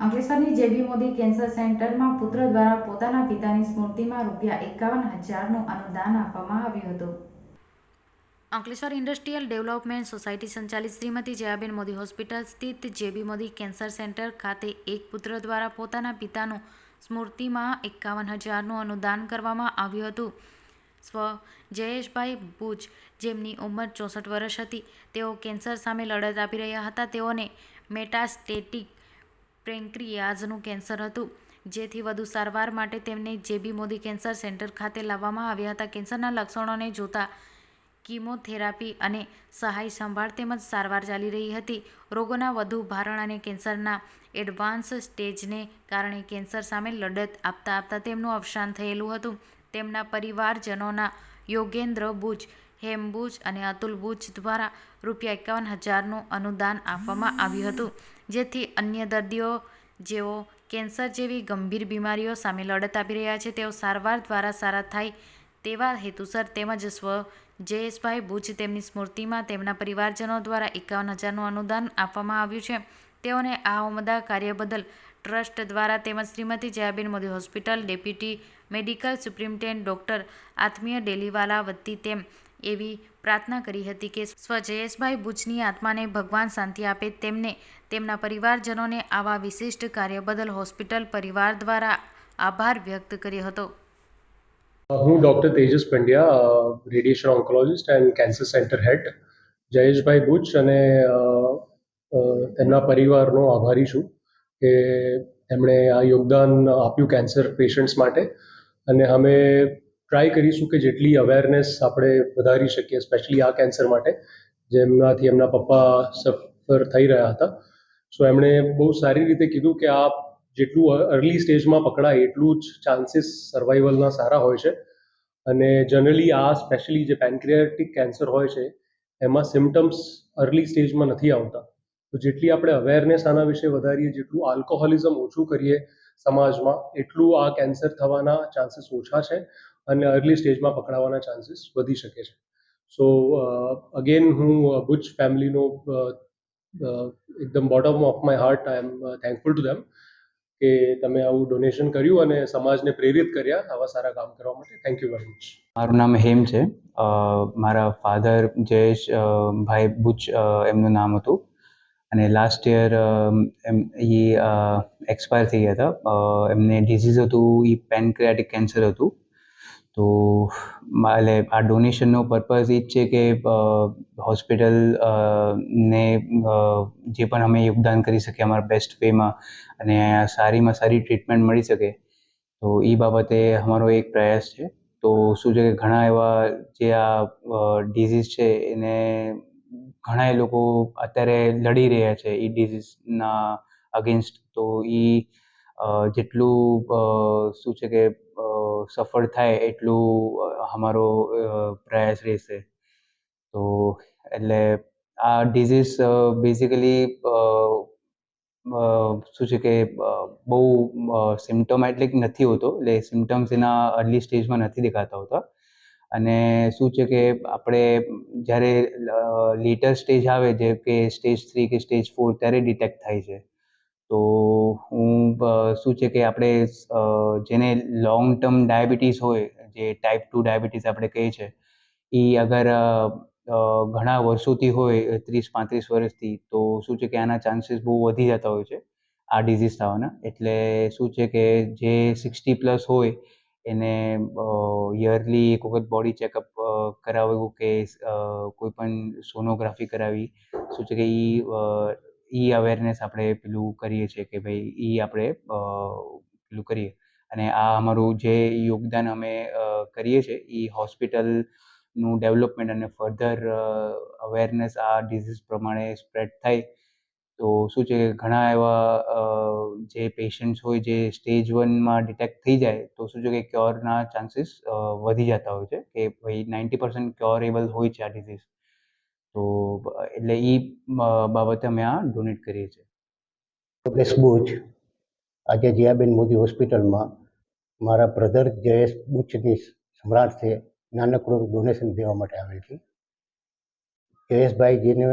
અંકલેશ્વરની જેબી Modi cancer સેન્ટરમાં પુત્ર દ્વારા પોતાના પિતાની સ્મૃતિમાં રૂપિયા એકાવન હજારનું અનુદાન આપવામાં આવ્યું હતું. અંકલેશ્વર ઇન્ડસ્ટ્રીયલ ડેવલપમેન્ટ સોસાયટી સંચાલિત શ્રીમતી જયાબેન મોદી હોસ્પિટલ સ્થિત J B Modi cancer centre ખાતે એક પુત્ર દ્વારા પોતાના પિતાનું સ્મૃતિમાં એકાવન હજારનું અનુદાન કરવામાં આવ્યું હતું. સ્વ જયેશભાઈ ભુજ, જેમની ઉંમર ચોસઠ વર્ષ હતી, તેઓ કેન્સર સામે લડત આપી રહ્યા હતા. તેઓને મેટાસ્ટેટિક પેન્ક્રિયાઝનું કેન્સર હતું. જેથી વધુ સારવાર માટે તેમને જેબી મોદી કેન્સર સેન્ટર ખાતે લાવવામાં આવ્યા હતા. કેન્સરના લક્ષણોને જોતા કિમોથેરાપી અને સહાય સંભાળ તેમજ સારવાર ચાલી રહી હતી. રોગોના વધુ ભારણ અને કેન્સરના એડવાન્સ સ્ટેજને કારણે કેન્સર સામે લડત આપતા આપતા તેમનું અવસાન થયેલું હતું. તેમના પરિવારજનોના યોગેન્દ્ર બુચ હેમ અને અતુલ બુચ દ્વારા રૂપિયા એકાવન હજારનું અનુદાન આપવામાં આવ્યું હતું. જેથી અન્ય દર્દીઓ જેઓ કેન્સર જેવી ગંભીર બીમારીઓ સામે લડત આપી રહ્યા છે, તેઓ સારવાર દ્વારા સારા થાય તેવા હેતુસર તેમજ સ્વ જયેશભાઈ ભુજ તેમની સ્મૃતિમાં તેમના પરિવારજનો દ્વારા એકાવન હજારનું અનુદાન આપવામાં આવ્યું છે. તેઓને આ ઉમદા કાર્ય બદલ ટ્રસ્ટ દ્વારા તેમજ Shrimati Jayaben Modi hospital deputy medical superintendent doctor Atmiya Deliwala વતી તેમ એવી પ્રાર્થના કરી હતી કે સ્વ જયેશભાઈ ભુજની આત્માને ભગવાન શાંતિ આપે તેમને તેમના પરિવારજનોને આવા વિશિષ્ટ કાર્ય બદલ હોસ્પિટલ પરિવાર દ્વારા આભાર વ્યક્ત કર્યો હતો. હું doctor Tejas Pandya radiation oncologist and cancer centre head. Jayeshbhai Bhuj અને તેમના પરિવારનો આભારી છું કે એમણે આ યોગદાન આપ્યું કેન્સર પેશન્ટ્સ માટે. અને અમે ટ્રાય કરીશું કે જેટલી અવેરનેસ આપણે વધારી શકીએ સ્પેશિયલી આ કેન્સર માટે જેમનાથી એમના પપ્પા સફર થઈ રહ્યા હતા. સો એમણે બહુ સારી રીતે કીધું કે આ જેટલું અર્લી સ્ટેજમાં પકડાય, એટલું જ ચાન્સીસ સર્વાઈવલના સારા હોય છે. અને જનરલી આ સ્પેશિયલી જે પેન્ક્રિયાટિક કેન્સર હોય છે, એમાં સિમ્ટમ્સ અર્લી સ્ટેજમાં નથી આવતા. તો જેટલી આપણે અવેરનેસ આના વિશે વધારીએ, જેટલું આલ્કોહોલિઝમ ઓછું કરીએ સમાજમાં, એટલું આ કેન્સર થવાના ચાન્સીસ ઓછા છે. અને અર્લી સ્ટેજમાં પકડાવાના ચાન્સીસ વધી શકે છે. સો અગેન હું બુચ ફેમિલીનો એકદમ bottom of my heart I am thankful to them કે તમે આવું ડોનેશન કર્યું અને સમાજને પ્રેરિત કર્યા આવા સારા કામ કરવા માટે. થેન્ક યુ વેરી મચ મારું નામ હેમ છે. મારા ફાધર જયેશ ભાઈ બુચ એમનું નામ હતું. અને લાસ્ટ યર એમ, એ એક્સપાયર થઈ ગયા હતા. એમને ડિઝીઝ હતું, એ પેનક્રિયાટિક કેન્સર હતું. તો એટલે આ ડોનેશનનો પર્પઝ એ જ છે કે હોસ્પિટલ ને જે પણ અમે યોગદાન કરી શકીએ અમારા બેસ્ટ વેમાં અને સારીમાં સારી ટ્રીટમેન્ટ મળી શકે, તો એ બાબતે અમારો એક પ્રયાસ છે. તો શું છે કે ઘણા એવા જે આ ડિઝીઝ છે એને ઘણા લોકો અત્યારે લડી રહ્યા છે એ ડિઝીઝના અગેન્સ્ટ તો એ જેટલું શું છે કે સફળ થાય એટલું અમારો પ્રયાસ રહેશે. તો એટલે આ ડિઝીઝ બેઝિકલી શું છે કે બહુ બહુ સિમ્ટોમેટિક નથી હોતો. એટલે સિમ્ટમ્સ એના અર્લી સ્ટેજમાં નથી દેખાતા હોતા. અને શું છે કે, આપણે જ્યારે લેટર સ્ટેજ આવે, જે કે સ્ટેજ થ્રી કે સ્ટેજ ફોર ત્યારે ડિટેક્ટ થાય છે. તો હું શું છે કે આપણે જેને લોંગ ટર્મ ડાયાબિટીસ હોય, જે ટાઈપ ટુ ડાયાબિટીસ આપણે કહીએ છીએ એ અગર ઘણા વર્ષોથી હોય, ત્રીસ, પાંત્રીસ વર્ષથી, તો શું છે કે આના ચાન્સીસ બહુ વધી જતા હોય છે આ ડિઝીઝ થવાના. એટલે શું છે કે જે સિક્સટી પ્લસ હોય, એને યરલી એક વખત બોડી ચેકઅપ કરાવવું કે કોઈ પણ સોનોગ્રાફી કરાવી, શું છે કે એ ઈ અવેરનેસ આપણે પેલું કરીએ છીએ કે ભાઈ એ આપણે પેલું કરીએ. અને આ અમારું જે યોગદાન અમે કરીએ છીએ એ હોસ્પિટલનું ડેવલપમેન્ટ અને ફર્ધર અવેરનેસ આ ડિઝીઝ પ્રમાણે સ્પ્રેડ થાય. તો શું છે કે ઘણા એવા જે પેશન્ટ્સ હોય જે સ્ટેજ વનમાં ડિટેક્ટ થઈ જાય, તો શું છે કે ક્યોરના ચાન્સીસ વધી જતા હોય છે કે ભાઈ નાઇન્ટી પર્સન્ટ ક્યોરેબલ હોય છે આ ડિઝીઝ તો એટલે એ બાબતે અમે આ ડોનેટ કરીએ છીએ. યોગેશ બુચ આજે જયાબેન મોદી હોસ્પિટલમાં મારા બ્રધર જયેશ બુચની સમ્રાટથી નાનકડું ડોનેશન દેવા માટે આવેલ છે. જયેશભાઈ જેને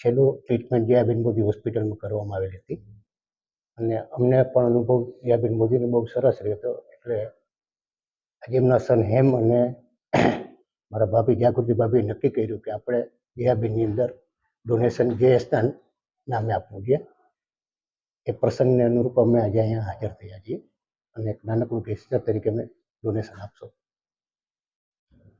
છેલ્લું ટ્રીટમેન્ટ જયાબેન મોદી હોસ્પિટલમાં કરવામાં આવેલી હતી. અને અમને પણ અનુભવ જયાબેન મોદીનો બહુ સરસ રહ્યો હતો. એટલે આજે એમના સન હેમ અને મારા ભાભી જાગૃતિ ભાભીએ નક્કી કર્યું કે આપણે જયાબેનની અંદર ડોનેશન જયેશના નામે આપવું છે. એ પ્રસંગને અનુરૂપ અમે આજે અહીંયા હાજર થયા છીએ અને એક નાનકડું ગેસ્ટર તરીકે અમે ડોનેશન આપશો.